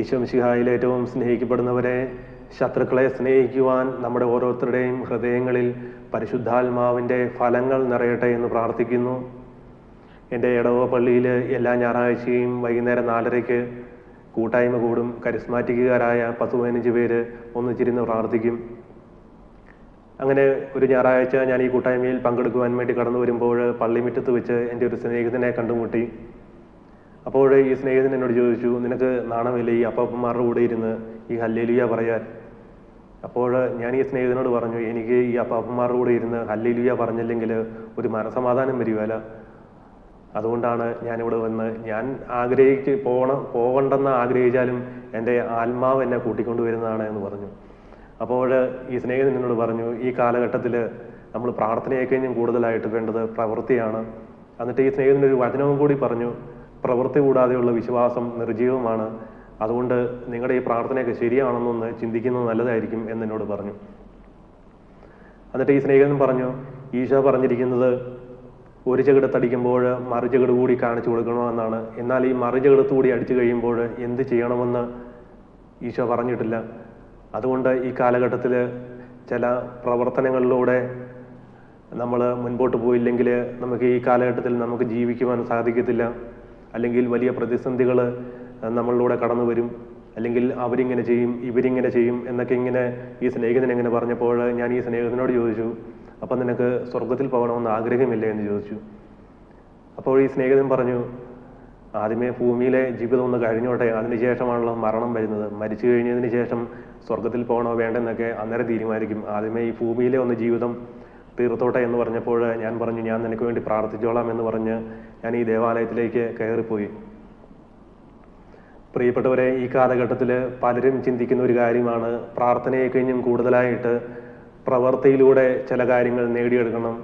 ഈശോമിശിഹായിൽ ഏറ്റവും സ്നേഹിക്കപ്പെടുന്നവരെ ശത്രുക്കളെ സ്നേഹിക്കുവാൻ നമ്മുടെ ഓരോരുത്തരുടെയും ഹൃദയങ്ങളിൽ പരിശുദ്ധാത്മാവിന്റെ ഫലങ്ങൾ നിറയട്ടെ എന്ന് പ്രാർത്ഥിക്കുന്നു. എന്റെ ഇടവ പള്ളിയിൽ എല്ലാ ഞായറാഴ്ചയും വൈകുന്നേരം നാലരയ്ക്ക് കൂട്ടായ്മ കൂടും. കരിസ്മാറ്റിക്കുകാരായ പത്ത് പതിനഞ്ച് പേര് ഒന്നിച്ചിരുന്ന് പ്രാർത്ഥിക്കും. അങ്ങനെ ഒരു ഞായറാഴ്ച ഞാൻ ഈ കൂട്ടായ്മയിൽ പങ്കെടുക്കുവാൻ വേണ്ടി കടന്നു വരുമ്പോൾ പള്ളിമുറ്റത്ത് വെച്ച് എന്റെ ഒരു സ്നേഹിതനെ കണ്ടുമുട്ടി. അപ്പോൾ ഈ സ്നേഹിതൻ എന്നോട് ചോദിച്ചു നിനക്ക് നാണമില്ല ഈ അപ്പാപ്പന്മാരുടെ കൂടെ ഇരുന്ന് ഈ ഹല്ലേലിയ പറയാൻ? അപ്പോൾ ഞാൻ ഈ സ്നേഹിതനോട് പറഞ്ഞു എനിക്ക് ഈ അപ്പാപ്പന്മാരുടെ കൂടെ ഇരുന്ന് ഹല്ലേലിയ പറഞ്ഞില്ലെങ്കിൽ ഒരു മനസമാധാനം വരുവല്ല അതുകൊണ്ടാണ് ഞാനിവിടെ വന്ന് ഞാൻ ആഗ്രഹിച്ച് പോകണം പോകണ്ടെന്ന് ആഗ്രഹിച്ചാലും എന്റെ ആത്മാവ് എന്നെ കൂട്ടിക്കൊണ്ടു വരുന്നതാണ് എന്ന് പറഞ്ഞു. അപ്പോൾ ഈ സ്നേഹിതൻ എന്നോട് പറഞ്ഞു ഈ കാലഘട്ടത്തിൽ നമ്മൾ പ്രാർത്ഥനയെക്കഴിഞ്ഞും കൂടുതലായിട്ട് വേണ്ടത് പ്രവൃത്തിയാണ്. എന്നിട്ട് ഈ സ്നേഹിതന്റെ ഒരു വചനവും കൂടി പറഞ്ഞു പ്രവൃത്തി കൂടാതെയുള്ള വിശ്വാസം നിർജീവമാണ് അതുകൊണ്ട് നിങ്ങളുടെ ഈ പ്രാർത്ഥനയൊക്കെ ശരിയാണെന്നൊന്ന് ചിന്തിക്കുന്നത് നല്ലതായിരിക്കും എന്നോട് പറഞ്ഞു. എന്നിട്ട് ഈ സ്നേഹിതൻ പറഞ്ഞു ഈശോ പറഞ്ഞിരിക്കുന്നത് ഒരു ചകിട് തടിക്കുമ്പോൾ ചെകിട് കൂടി കാണിച്ചു കൊടുക്കണമെന്നാണ്. എന്നാൽ ഈ മറുചകിടത്ത് കൂടി അടിച്ചു കഴിയുമ്പോൾ എന്ത് ചെയ്യണമെന്ന് ഈശോ പറഞ്ഞിട്ടില്ല. അതുകൊണ്ട് ഈ കാലഘട്ടത്തിൽ ചില പ്രവർത്തനങ്ങളിലൂടെ നമ്മൾ മുൻപോട്ട് പോയില്ലെങ്കിൽ നമുക്ക് ഈ കാലഘട്ടത്തിൽ നമുക്ക് ജീവിക്കുവാൻ സാധിക്കത്തില്ല. അല്ലെങ്കിൽ വലിയ പ്രതിസന്ധികൾ നമ്മളിലൂടെ കടന്നു വരും. അല്ലെങ്കിൽ അവരിങ്ങനെ ചെയ്യും ഇവരിങ്ങനെ ചെയ്യും എന്നൊക്കെ ഇങ്ങനെ ഈ സ്നേഹിതൻ ഇങ്ങനെ പറഞ്ഞപ്പോൾ ഞാൻ ഈ സ്നേഹിതനോട് ചോദിച്ചു അപ്പം നിനക്ക് സ്വർഗത്തിൽ പോകണമെന്ന് ആഗ്രഹമില്ലേ? എന്ന് ചോദിച്ചു. അപ്പോൾ ഈ സ്നേഹിതൻ പറഞ്ഞു ആദ്യമേ ഭൂമിയിലെ ജീവിതം ഒന്ന് കഴിഞ്ഞോട്ടെ. അതിനുശേഷമാണല്ലോ മരണം വരുന്നത്. മരിച്ചു കഴിഞ്ഞതിന് ശേഷം സ്വർഗത്തിൽ പോകണോ വേണ്ടെന്നൊക്കെ അന്നേരം തീരുമാനിക്കും. ആദ്യമേ ഈ ഭൂമിയിലെ ഒന്ന് ജീവിതം തീർത്തോട്ടെ എന്ന് പറഞ്ഞപ്പോൾ ഞാൻ പറഞ്ഞു ഞാൻ നിനക്ക് വേണ്ടി പ്രാർത്ഥിച്ചോളാം എന്ന് പറഞ്ഞ് ഞാൻ ഈ ദേവാലയത്തിലേക്ക് കയറിപ്പോയി. പ്രിയപ്പെട്ടവരെ ഈ കാലഘട്ടത്തിൽ പലരും ചിന്തിക്കുന്ന ഒരു കാര്യമാണ് പ്രാർത്ഥനയെ കഴിഞ്ഞും കൂടുതലായിട്ട് പ്രവർത്തിയിലൂടെ ചില കാര്യങ്ങൾ നേടിയെടുക്കണം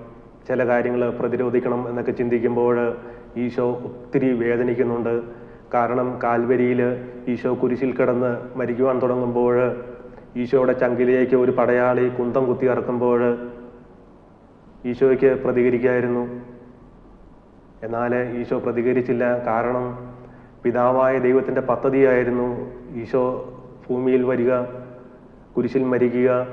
ചില കാര്യങ്ങൾ പ്രതിരോധിക്കണം എന്നൊക്കെ ചിന്തിക്കുമ്പോൾ ഈശോ ഒത്തിരി വേദനിക്കുന്നുണ്ട്. കാരണം കാൽവരിയിൽ ഈശോ കുരിശിൽ കിടന്ന് മരിക്കുവാൻ തുടങ്ങുമ്പോൾ ഈശോയുടെ ചങ്കിലേക്ക് ഒരു പടയാളി കുന്തം കുത്തി ഇറക്കുമ്പോൾ ഈശോയ്ക്ക് പ്രതികരിക്കായിരുന്നു. എന്നാൽ ഈശോ പ്രതികരിച്ചില്ല. കാരണം പിതാവായ ദൈവത്തിന്റെ പദ്ധതിയായിരുന്നു ഈശോ ഭൂമിയിൽ വരിക കുരിശിൽ മരിക്കുക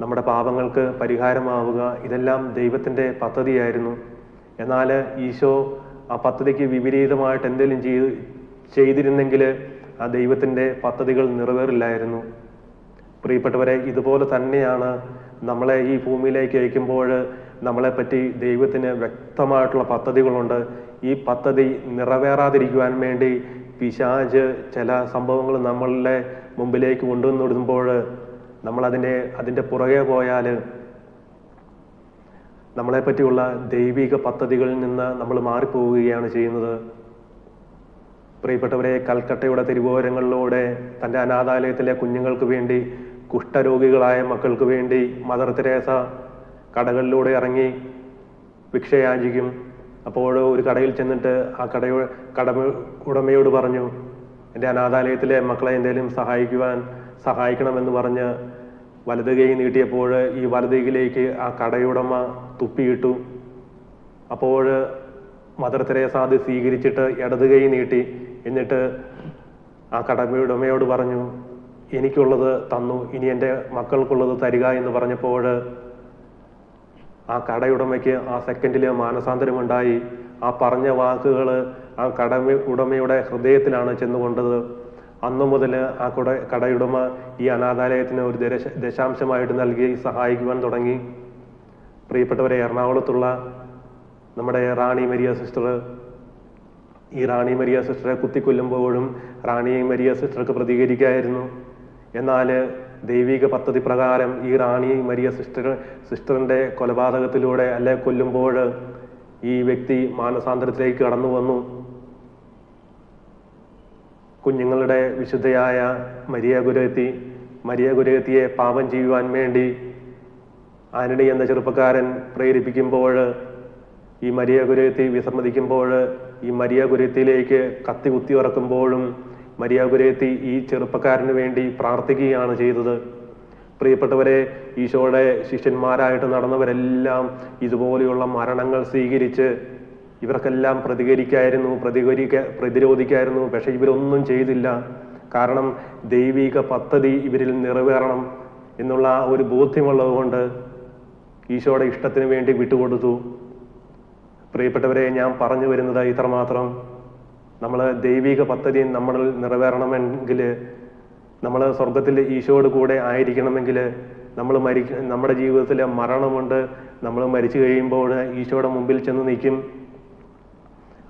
നമ്മുടെ പാപങ്ങൾക്ക് പരിഹാരമാവുക. ഇതെല്ലാം ദൈവത്തിന്റെ പദ്ധതിയായിരുന്നു. എന്നാൽ ഈശോ ആ പദ്ധതിക്ക് വിപരീതമായിട്ട് എന്തെങ്കിലും ചെയ്ത് ചെയ്തിരുന്നെങ്കിൽ ആ ദൈവത്തിന്റെ പദ്ധതികൾ നിറവേറില്ലായിരുന്നു. പ്രിയപ്പെട്ടവരെ ഇതുപോലെ തന്നെയാണ് നമ്മളെ ഈ ഭൂമിയിലേക്ക് അയക്കുമ്പോൾ നമ്മളെപ്പറ്റി ദൈവത്തിന് വ്യക്തമായിട്ടുള്ള പദ്ധതികളുണ്ട്. ഈ പദ്ധതി നിറവേറാതിരിക്കുവാൻ വേണ്ടി പിശാജ് ചില സംഭവങ്ങൾ നമ്മളുടെ മുമ്പിലേക്ക് കൊണ്ടുവന്നിടുമ്പോൾ നമ്മൾ അതിനെ അതിന്റെ പുറകെ പോയാൽ നമ്മളെ പറ്റിയുള്ള ദൈവിക പദ്ധതികളിൽ നിന്ന് നമ്മൾ മാറിപ്പോവുകയാണ് ചെയ്യുന്നത്. പ്രിയപ്പെട്ടവരെ കൽക്കട്ടയുടെ തിരുവോരങ്ങളിലൂടെ തന്റെ അനാഥാലയത്തിലെ കുഞ്ഞുങ്ങൾക്ക് വേണ്ടി കുഷ്ഠരോഗികളായ മക്കൾക്ക് വേണ്ടി മദർ തെരേസ കടകളിലൂടെ ഇറങ്ങി ഭിക്ഷയാചിക്കും. അപ്പോൾ ഒരു കടയിൽ ചെന്നിട്ട് ആ കടയോ കട ഉടമയോട് പറഞ്ഞു എന്റെ അനാഥാലയത്തിലെ മക്കളെ എന്തെങ്കിലും സഹായിക്കുവാൻ സഹായിക്കണമെന്ന് പറഞ്ഞ് വലത് കൈ നീട്ടിയപ്പോൾ ഈ വലത് കൈയിലേക്ക് ആ കടയുടമ തുപ്പിയിട്ടു. അപ്പോൾ മദർ തെരേസ അത് സ്വീകരിച്ചിട്ട് ഇടത് കൈ നീട്ടി. എന്നിട്ട് ആ കടമയുടമയോട് പറഞ്ഞു എനിക്കുള്ളത് തന്നു ഇനി എന്റെ മക്കൾക്കുള്ളത് തരിക എന്ന് പറഞ്ഞപ്പോൾ ആ കടയുടമയ്ക്ക് ആ സെക്കൻഡിൽ മാനസാന്തരമുണ്ടായി. ആ പറഞ്ഞ വാക്കുകൾ ആ കട ഉടമയുടെ ഹൃദയത്തിലാണ് ചെന്നുകൊണ്ടത്. അന്നു മുതൽ ആ കുട കടയുടമ ഈ അനാഥാലയത്തിന് ഒരു ദശ ദശാംശമായിട്ട് നൽകി സഹായിക്കുവാൻ തുടങ്ങി. പ്രിയപ്പെട്ടവരെ എറണാകുളത്തുള്ള നമ്മുടെ റാണി മരിയ സിസ്റ്റർ ഈ റാണി മരിയ സിസ്റ്ററെ കുത്തിക്കൊല്ലുമ്പോഴും റാണി മരിയ സിസ്റ്റർക്ക് പ്രതികരിക്കായിരുന്നു. എന്നാൽ ദൈവിക പദ്ധതി പ്രകാരം ഈ റാണി മരിയ സിസ്റ്റർ സിസ്റ്ററിന്റെ കൊലപാതകത്തിലൂടെ അല്ലെ കൊല്ലുമ്പോൾ ഈ വ്യക്തി മാനസാന്തരത്തിലേക്ക് കടന്നു വന്നു. കുഞ്ഞുങ്ങളുടെ വിശുദ്ധയായ മരിയ ഗുരുത്തി മരിയ ഗുരുത്തിയെ പാപം ചെയ്യുവാൻ വേണ്ടി ആന്റണി എന്ന ചെറുപ്പക്കാരൻ പ്രേരിപ്പിക്കുമ്പോൾ ഈ മരിയ ഗുരുത്തി വിസമ്മതിക്കുമ്പോൾ ഈ മരിയ ഗുരുത്തിയിലേക്ക് കത്തി കുത്തി ഉറക്കുമ്പോഴും മരിയ ഈ ചെറുപ്പക്കാരന് വേണ്ടി പ്രാർത്ഥിക്കുകയാണ് ചെയ്തത്. പ്രിയപ്പെട്ടവരെ ഈശോയുടെ ശിഷ്യന്മാരായിട്ട് നടന്നവരെല്ലാം ഇതുപോലെയുള്ള മരണങ്ങൾ സ്വീകരിച്ച് ഇവർക്കെല്ലാം പ്രതികരിക്കായിരുന്നു പ്രതികരിക്ക പ്രതിരോധിക്കായിരുന്നു പക്ഷെ ഇവരൊന്നും ചെയ്തില്ല. കാരണം ദൈവിക പദ്ധതി ഇവരിൽ നിറവേറണം എന്നുള്ള ഒരു ബോധ്യമുള്ളത് കൊണ്ട് ഈശോയുടെ ഇഷ്ടത്തിന് വേണ്ടി വിട്ടുകൊടുത്തു. പ്രിയപ്പെട്ടവരെ ഞാൻ പറഞ്ഞു വരുന്നത് ഇത്രമാത്രം. നമ്മൾ ദൈവിക പദ്ധതി നമ്മൾ നിറവേറണമെങ്കിൽ നമ്മൾ സ്വർഗത്തിൽ ഈശോയുടെ കൂടെ ആയിരിക്കണമെങ്കിൽ നമ്മൾ മരി നമ്മുടെ ജീവിതത്തിൽ മരണമുണ്ട് നമ്മൾ മരിച്ചു കഴിയുമ്പോൾ ഈശോയുടെ മുമ്പിൽ ചെന്ന് നിൽക്കും.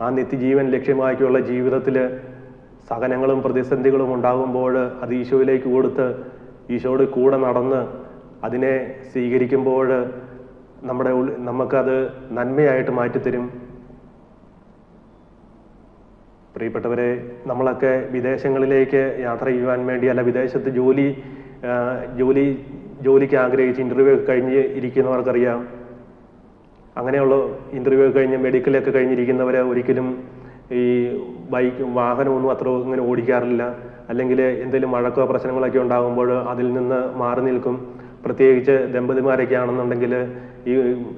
ആ നിത്യജീവൻ ലക്ഷ്യമാക്കിയുള്ള ജീവിതത്തിൽ സഹനങ്ങളും പ്രതിസന്ധികളും ഉണ്ടാകുമ്പോൾ അത് ഈശോയിലേക്ക് കൊടുത്ത് ഈശോയുടെ കൂടെ നടന്ന് അതിനെ സ്വീകരിക്കുമ്പോൾ നമ്മുടെ നമുക്കത് നന്മയായിട്ട് മാറ്റിത്തരും. പ്രിയപ്പെട്ടവരെ നമ്മളൊക്കെ വിദേശങ്ങളിലേക്ക് യാത്ര ചെയ്യുവാൻ വേണ്ടി അല്ല വിദേശത്ത് ജോലി ജോലി ജോലിക്ക് ആഗ്രഹിച്ച് ഇന്റർവ്യൂ ഒക്കെ കഴിഞ്ഞ് ഇരിക്കുന്നവർക്കറിയാം. അങ്ങനെയുള്ള ഇന്റർവ്യൂ ഒക്കെ കഴിഞ്ഞ് മെഡിക്കലൊക്കെ കഴിഞ്ഞിരിക്കുന്നവർ ഒരിക്കലും ഈ ബൈക്ക് വാഹനമൊന്നും അത്ര ഇങ്ങനെ ഓടിക്കാറില്ല. അല്ലെങ്കിൽ എന്തെങ്കിലും മഴക്കോ പ്രശ്നങ്ങളൊക്കെ ഉണ്ടാകുമ്പോൾ അതിൽ നിന്ന് മാറി നിൽക്കും. പ്രത്യേകിച്ച് ദമ്പതിമാരൊക്കെ ആണെന്നുണ്ടെങ്കിൽ ഈ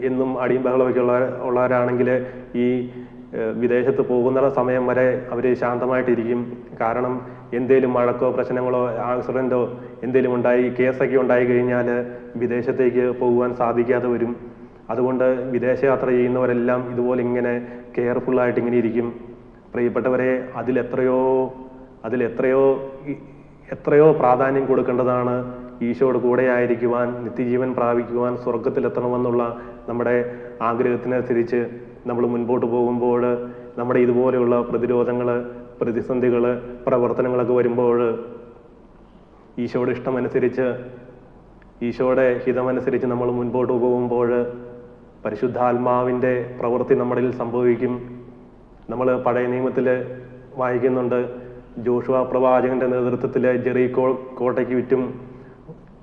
എന്നും അടിയും ബഹളമൊക്കെ ഉള്ള ഉള്ളവരാണെങ്കിൽ ഈ വിദേശത്ത് പോകുന്ന സമയം വരെ അവർ ശാന്തമായിട്ടിരിക്കും. കാരണം എന്തേലും മഴക്കോ പ്രശ്നങ്ങളോ ആക്സിഡന്റോ എന്തേലും ഉണ്ടായി കേസൊക്കെ ഉണ്ടായി കഴിഞ്ഞാൽ വിദേശത്തേക്ക് പോകുവാൻ സാധിക്കാതെ വരും. അതുകൊണ്ട് വിദേശയാത്ര ചെയ്യുന്നവരെല്ലാം ഇതുപോലെ ഇങ്ങനെ കെയർഫുള്ളായിട്ട് ഇങ്ങനെ ഇരിക്കും. പ്രിയപ്പെട്ടവരെ അതിലെത്രയോ അതിലെത്രയോ എത്രയോ പ്രാധാന്യം കൊടുക്കേണ്ടതാണ് ഈശോയുടെ കൂടെ ആയിരിക്കുവാൻ നിത്യജീവൻ പ്രാപിക്കുവാൻ സ്വർഗത്തിലെത്തണമെന്നുള്ള നമ്മുടെ ആഗ്രഹത്തിനനുസരിച്ച് നമ്മൾ മുൻപോട്ട് പോകുമ്പോൾ നമ്മുടെ ഇതുപോലെയുള്ള പ്രതിരോധങ്ങൾ പ്രതിസന്ധികൾ പ്രവർത്തനങ്ങളൊക്കെ വരുമ്പോൾ ഈശോയുടെ ഇഷ്ടമനുസരിച്ച് ഈശോയുടെ ഹിതമനുസരിച്ച് നമ്മൾ മുൻപോട്ട് പോകുമ്പോൾ പരിശുദ്ധാത്മാവിന്റെ പ്രവൃത്തി നമ്മളിൽ സംഭവിക്കും. നമ്മൾ പഴയ നിയമത്തിൽ വായിക്കുന്നുണ്ട് ജോഷുവ പ്രവാചകന്റെ നേതൃത്വത്തിൽ ജെറീകോ കോട്ടയ്ക്ക് ചുറ്റും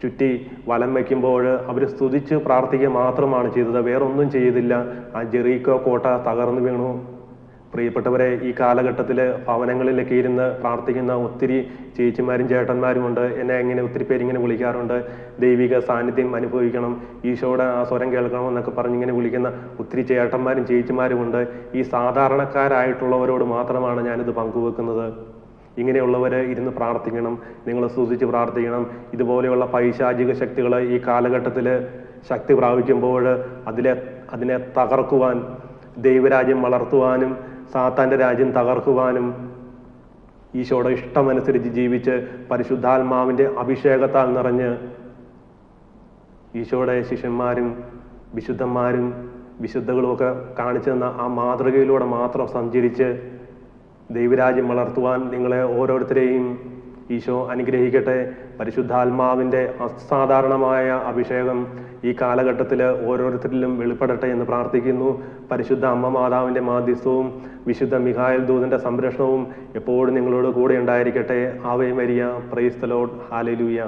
ചുറ്റി വലം വയ്ക്കുമ്പോൾ അവർ സ്തുതിച്ച് പ്രാർത്ഥിക്കുക മാത്രമാണ് ചെയ്തത്. വേറൊന്നും ചെയ്തില്ല. ആ ജെറീക്കോ കോട്ട തകർന്നു വീണു. പ്രിയപ്പെട്ടവരെ ഈ കാലഘട്ടത്തിൽ ഭവനങ്ങളിലൊക്കെ ഇരുന്ന് പ്രാർത്ഥിക്കുന്ന ഒത്തിരി ചേച്ചിമാരും ചേട്ടന്മാരുമുണ്ട് എന്നെ ഇങ്ങനെ ഒത്തിരി പേര് ഇങ്ങനെ വിളിക്കാറുണ്ട്. ദൈവിക സാന്നിധ്യം അനുഭവിക്കണം. ഈശോയുടെ ആ സ്വരം കേൾക്കണം എന്നൊക്കെ പറഞ്ഞ് ഇങ്ങനെ വിളിക്കുന്ന ഒത്തിരി ചേട്ടന്മാരും ചേച്ചിമാരുമുണ്ട് ഈ സാധാരണക്കാരായിട്ടുള്ളവരോട് മാത്രമാണ് ഞാനിത് പങ്കുവെക്കുന്നത്. ഇങ്ങനെയുള്ളവർ ഇരുന്ന് പ്രാർത്ഥിക്കണം നിങ്ങൾ സൂചിച്ച് പ്രാർത്ഥിക്കണം. ഇതുപോലെയുള്ള പൈശാചിക ശക്തികൾ ഈ കാലഘട്ടത്തിൽ ശക്തി പ്രാപിക്കുമ്പോൾ അതിലെ അതിനെ തകർക്കുവാൻ ദൈവരാജ്യം വളർത്തുവാനും സാത്താന്റെ രാജ്യം തകർക്കുവാനും ഈശോയുടെ ഇഷ്ടമനുസരിച്ച് ജീവിച്ച് പരിശുദ്ധാത്മാവിന്റെ അഭിഷേകത്താൽ നിറഞ്ഞ് ഈശോയുടെ ശിഷ്യന്മാരും വിശുദ്ധന്മാരും വിശുദ്ധകളും ഒക്കെ കാണിച്ചു തന്ന ആ മാതൃകയിലൂടെ മാത്രം സഞ്ചരിച്ച് ദൈവരാജ്യം വളർത്തുവാൻ നിങ്ങളെ ഓരോരുത്തരെയും ഈശോ അനുഗ്രഹിക്കട്ടെ. പരിശുദ്ധാത്മാവിന്റെ അസാധാരണമായ അഭിഷേകം ഈ കാലഘട്ടത്തിൽ ഓരോരുത്തരിലും വെളിപ്പെടട്ടെ എന്ന് പ്രാർത്ഥിക്കുന്നു. പരിശുദ്ധ അമ്മ മാതാവിന്റെ മാധ്യസ്ഥവും വിശുദ്ധ മിഹായൽ ദൂതന്റെ സംരക്ഷണവും എപ്പോഴും നിങ്ങളോട് കൂടെ ഉണ്ടായിരിക്കട്ടെ. Ave Maria praise the Lord hallelujah